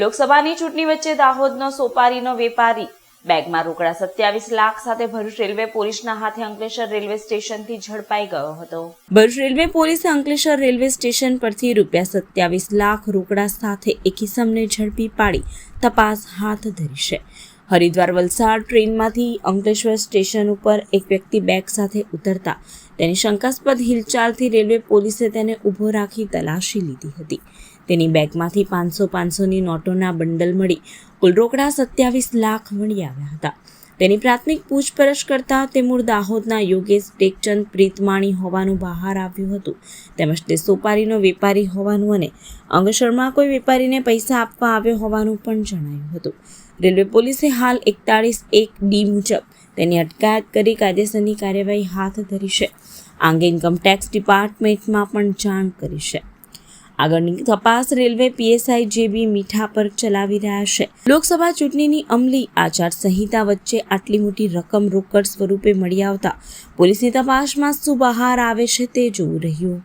લોકસભાની ચૂંટણી વચ્ચે દાહોદનો સોપારીનો વેપારી. બેગમાં રોકડા સત્યાવીસ લાખ સાથે ભરૂચ રેલવે પોલીસના હાથે અંકલેશ્વર રેલવે સ્ટેશનથી ઝડપાઈ ગયો હતો. ભરૂચ રેલવે પોલીસે અંકલેશ્વર રેલવે સ્ટેશન પરથી રૂપિયા સત્યાવીસ લાખ રોકડા સાથે એક ઇસમને ઝડપી પાડી તપાસ હાથ ધરી છે. હરિદ્વાર વલસાડ ટ્રેનમાંથી અંકલેશ્વર સ્ટેશન ઉપર એક વ્યક્તિ બેગ સાથે ઉતરતા તેની શંકાસ્પદ હિલચાલથી રેલવે પોલીસે તેને ઊભો રાખી તલાશી લીધી હતી. તેની બેગમાંથી પાંચસો પાંચસોની નોટોના બંડલ મળી કુલ રોકડા સત્યાવીસ લાખ મળી આવ્યા હતા. તેની પ્રાથમિક પૂછપરછ કરતા તે મૂળ દાહોદના યોગેશ ટેકચંદ પ્રીતમાણી હોવાનું બહાર આવ્યું હતું. તેમજ તે સોપારીનો વેપારી હોવાનું અને અંગેશ્વરમાં કોઈ વેપારીને પૈસા આપવા આવ્યો હોવાનું પણ જણાયું હતું. રેલવે પોલીસે હાલ એકતાળીસ એક ડી મુજબ તેની અટકાયત કરી કાયદેસરની કાર્યવાહી હાથ ધરી છે. આ અંગે ઇન્કમટેક્સ ડિપાર્ટમેન્ટમાં પણ જાણ કરી છે. આગળની તપાસ રેલવે પીએસઆઈ જેબી મીઠા પર ચલાવી રહ્યા છે. લોકસભા ચૂંટણીની અમલી આચાર સંહિતા વચ્ચે આટલી મોટી રકમ રોકડ સ્વરૂપે મળી આવતા પોલીસની તપાસમાં શું બહાર આવે છે તે જોવું રહ્યું.